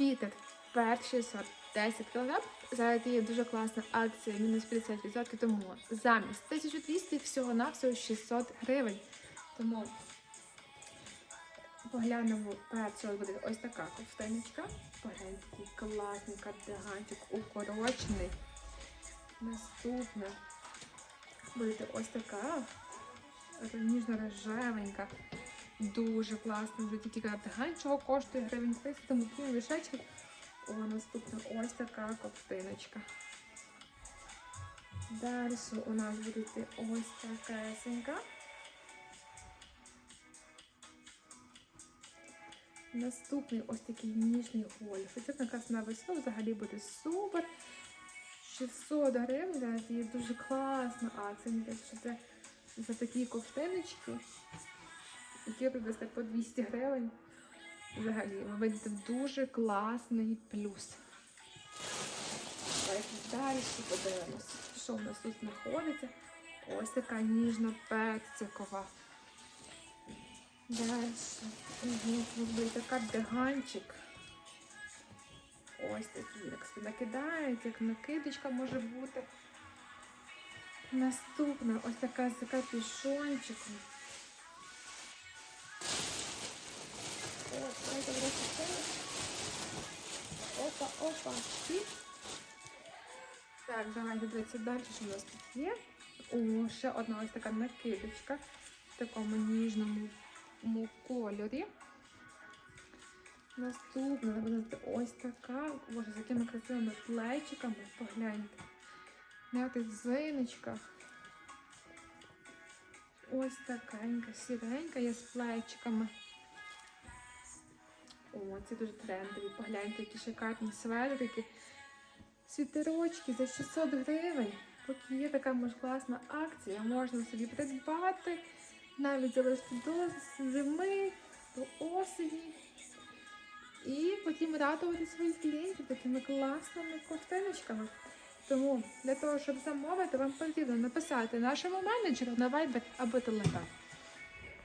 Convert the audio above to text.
Світер перший сорт 10 кг. Зараз є дуже класна акція, мінус 50%, тому замість 1200 всього на всього 600 гривень. Тому поглянемо першого буде ось така ковтиночка. Погляньте, класний кардиганчик, укорочений. Наступне буде ось така ніжно-рожевенька. Дуже класно, вже тільки кардиган, чого коштує гривень 30, тому кінь лишечки. О, наступна ось така ковтиночка. Далі у нас буде ось такесенька. Наступний ось такий ніжний гольфичок. Якраз на весну взагалі буде супер. 600 гривень, зараз є дуже класна акція, що це за такі ковтиночки, які ви по 200 гривень. Взагалі, ви вийдете дуже класний плюс. Давайте далі подивимось, що в нас тут знаходиться. Ось така ніжно-перцикова. Далі. Угу. Буде кардиганчик. Ось такий, як собі накидається, як накидочка може бути. Наступна ось така з капюшончиком. О, давайте. Опа, опа, і. Так, давайте дивіться далі, що у нас тут є. О, ще одна ось така накидочка в такому ніжному кольорі. Наступна буде ось така, боже, з якими красивими плечиками, погляньте. На тих зиночках. Ось такенька, сіренька є з плечиками. Це дуже трендові. Погляньте, які шикарні светрики. Світерочки за 600 гривень. Поки є така може, класна акція, можна собі придбати, навіть залишити до зими, до осені. І потім радувати своїх клієнтів такими класними ковтиночками. Тому для того, щоб замовити, вам потрібно написати нашому менеджеру на Viber або Telegram.